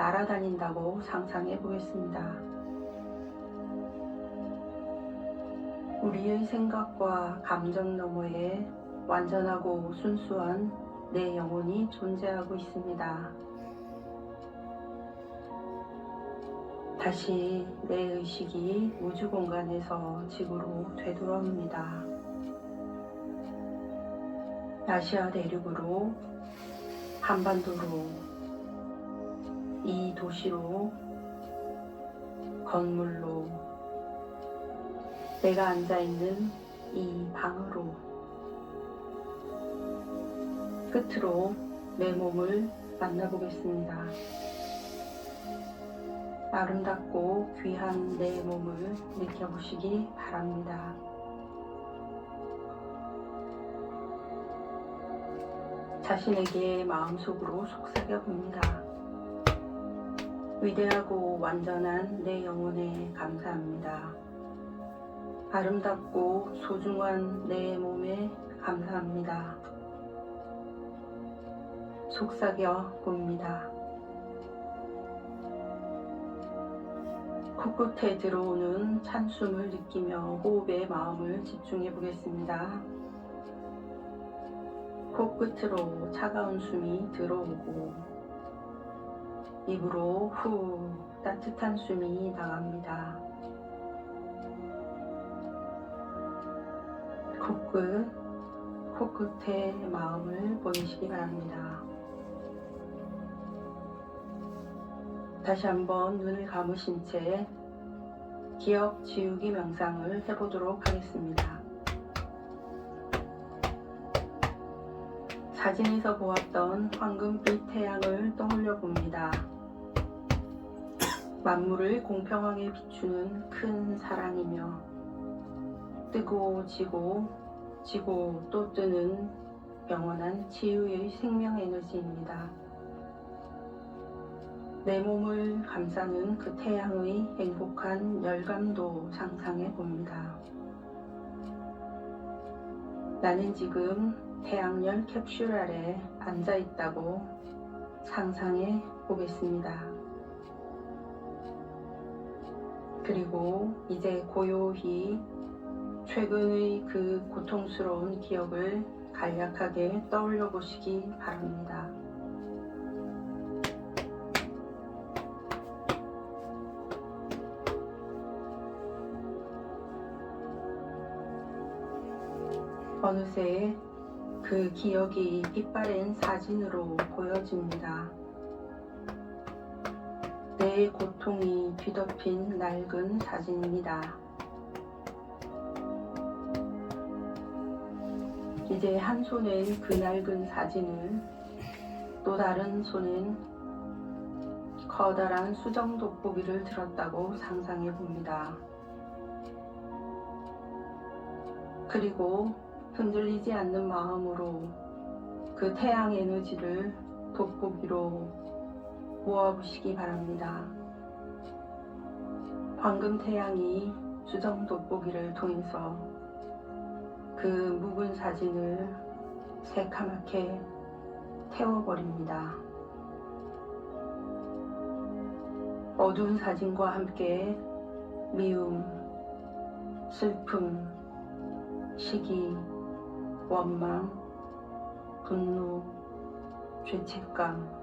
날아다닌다고 상상해 보겠습니다. 우리의 생각과 감정 너머에 완전하고 순수한 내 영혼이 존재하고 있습니다. 다시 내 의식이 우주 공간에서 지구로 되돌아옵니다. 아시아 대륙으로 한반도로 이 도시로 건물로 내가 앉아 있는 이 방으로 끝으로 내 몸을 만나보겠습니다. 아름답고 귀한 내 몸을 느껴보시기 바랍니다. 자신에게 마음속으로 속삭여 봅니다. 위대하고 완전한 내 영혼에 감사합니다. 아름답고 소중한 내 몸에 감사합니다. 속삭여 봅니다. 코끝에 들어오는 찬숨을 느끼며 호흡에 마음을 집중해 보겠습니다. 코끝으로 차가운 숨이 들어오고 입으로 후 따뜻한 숨이 나갑니다. 코끝, 코끝에 마음을 보내시기 바랍니다. 다시 한번 눈을 감으신 채 기억 지우기 명상을 해보도록 하겠습니다. 사진에서 보았던 황금빛 태양을 떠올려 봅니다. 만물을 공평하게 비추는 큰 사랑이며 뜨고 지고 지고 또 뜨는 영원한 치유의 생명 에너지입니다. 내 몸을 감싸는 그 태양의 행복한 열감도 상상해 봅니다. 나는 지금 태양열 캡슐 아래 앉아 있다고 상상해 보겠습니다. 그리고 이제 고요히 최근의 그 고통스러운 기억을 간략하게 떠올려 보시기 바랍니다. 어느새 그 기억이 빛바랜 사진으로 보여집니다. 내 고통이 뒤덮인 낡은 사진입니다. 이제 한 손엔 그 낡은 사진을 또 다른 손엔 커다란 수정 돋보기를 들었다고 상상해 봅니다. 그리고 흔들리지 않는 마음으로 그 태양 에너지를 돋보기로 모아보시기 바랍니다. 황금 태양이 수정 돋보기를 통해서 그 묵은 사진을 새카맣게 태워버립니다. 어두운 사진과 함께 미움, 슬픔, 시기, 원망, 분노, 죄책감,